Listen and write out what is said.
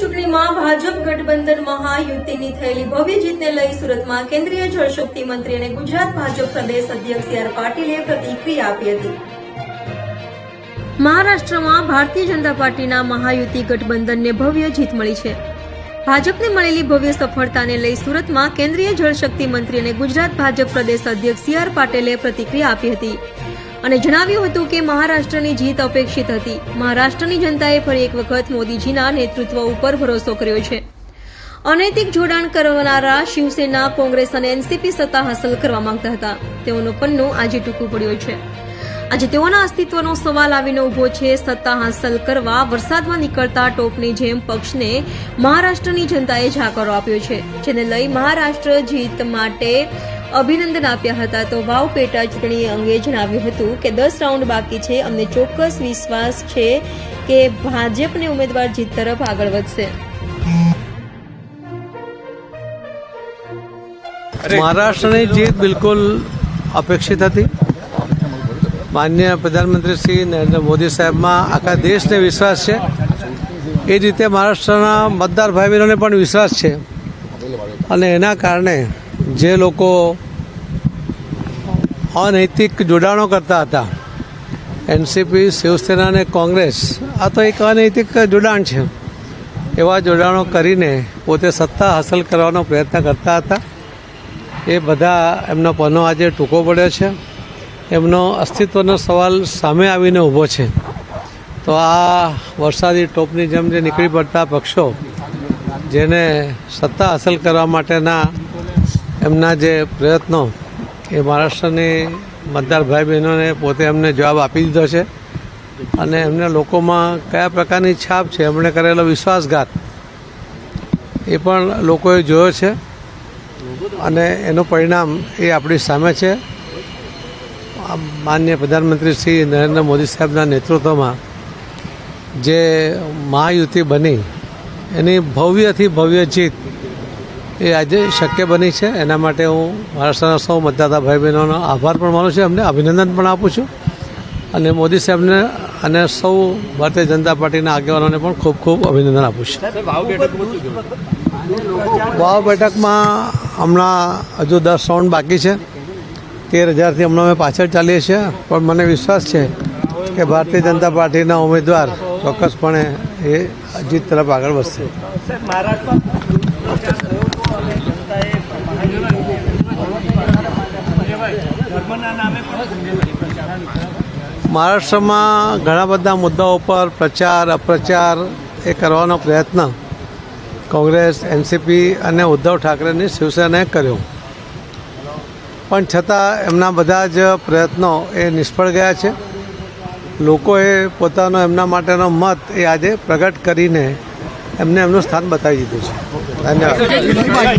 ચૂંટણીમાં ભાજપ ગઠબંધન મહાયુતિની થયેલી ભવ્ય જીતને લઈ સુરતમાં કેન્દ્રીય જળશક્તિ મંત્રી અને ગુજરાત ભાજપ પ્રદેશ અધ્યક્ષ સી આર પાટીલે પ્રતિક્રિયા આપી હતી. મહારાષ્ટ્રમાં ભારતીય જનતા પાર્ટીના મહાયુતિ ગઠબંધનને ભવ્ય જીત મળી છે. ભાજપને મળેલી ભવ્ય સફળતાને લઈ સુરતમાં કેન્દ્રીય જળશક્તિ મંત્રી અને ગુજરાત ભાજપ પ્રદેશ અધ્યક્ષ સી આર પાટીલે પ્રતિક્રિયા આપી હતી. અને જણાવ્યું હતું કે મહારાષ્ટ્રની જીત અપેક્ષિત હતી. મહારાષ્ટ્રની જનતાએ ફરી એક વખત મોદીજીના નેતૃત્વ ઉપર ભરોસો કર્યો છે. અનૈતિક જોડાણ કરનારા શિવસેના, કોંગ્રેસ અને એનસીપી સત્તા હાંસલ કરવા માંગતા હતા. તેઓનું પન્નું આજે ટૂંકું પડ્યું છે. આજે તેઓના અસ્તિત્વનો સવાલ આવીને ઊભો છે. સત્તા હાંસલ કરવા વરસાદમાં નીકળતા ટોપની જેમ પક્ષને મહારાષ્ટ્રની જનતાએ જાકારો આપ્યો છે. જેને લઈ મહારાષ્ટ્ર જીત માટે અભિનંદન આપ્યા હતા. તો વાવ પેટા ચૂંટણી અંગે જણાવ્યું હતું કે દસ રાઉન્ડ બાકી છે. અમને ચોક્કસ વિશ્વાસ છે કે ભાજપને ઉમેદવાર જીત તરફ આગળ વધશે. મહારાષ્ટ્રની જીત બિલકુલ અપેક્ષિત હતી. માન્ય પ્રધાનમંત્રી શ્રી નરેન્દ્ર મોદી સાહેબમાં આખા દેશને વિશ્વાસ છે. એ જ રીતે મહારાષ્ટ્રના મતદાર ભાઈ બહેનોને પણ વિશ્વાસ છે. અને એના કારણે જે લોકો અનૈતિક જોડાણો કરતા હતા, એનસીપી શિવસેના અને કોંગ્રેસ, આ તો એક અનૈતિક જોડાણ છે. એવા જોડાણો કરીને પોતે સત્તા હાંસલ કરવાનો પ્રયત્ન કરતા હતા. એ બધા એમનો પનો આજે ટૂંકો પડ્યો છે. એમનો અસ્તિત્વનો સવાલ સામે આવીને ઊભો છે. તો આ વરસાદી ટોપની જેમ જે નીકળી પડતા પક્ષો, જેને સત્તા હાંસલ કરવા માટેના એમના જે પ્રયત્નો, એ મહારાષ્ટ્રની મતદાર ભાઈ બહેનોને પોતે એમને જવાબ આપી દીધો છે. અને એમને લોકોમાં કયા પ્રકારની છાપ છે, એમણે કરેલો વિશ્વાસઘાત, એ પણ લોકોએ જોયો છે. અને એનું પરિણામ એ આપણી સામે છે. માન્ય પ્રધાનમંત્રી શ્રી નરેન્દ્ર મોદી સાહેબના નેતૃત્વમાં જે મહાયુતિ બની એની ભવ્યથી ભવ્ય જીત એ આજે શક્ય બની છે. એના માટે હું મહારાષ્ટ્રના સૌ મતદાતા ભાઈ બહેનોનો આભાર પણ માનું છું. એમને અભિનંદન પણ આપું છું. અને મોદી સાહેબને અને સૌ ભારતીય જનતા પાર્ટીના આગેવાનોને પણ ખૂબ ખૂબ અભિનંદન આપું છું. વાવ બેઠકમાં હમણાં હજુ દસ રાઉન્ડ બાકી છે. તેર હજારથી હમણાં અમે પાછળ ચાલીએ છીએ, પણ મને વિશ્વાસ છે કે ભારતીય જનતા પાર્ટીના ઉમેદવાર ચોક્કસપણે એ જીત તરફ આગળ વધશે. મહારાષ્ટ્રમાં ઘણા બધા મુદ્દાઓ પર પ્રચાર, અપ્રચાર એ કરવાનો પ્રયત્ન કોંગ્રેસ, એનસીપી અને ઉદ્ધવ ઠાકરેની શિવસેનાએ કર્યો. પણ છતાં એમના બધા જ પ્રયત્નો એ નિષ્ફળ ગયા છે. લોકોએ પોતાનો એમના માટેનો મત એ આજે પ્રગટ કરીને એમને એમનું સ્થાન બતાવી દીધું છે. ધન્યવાદ.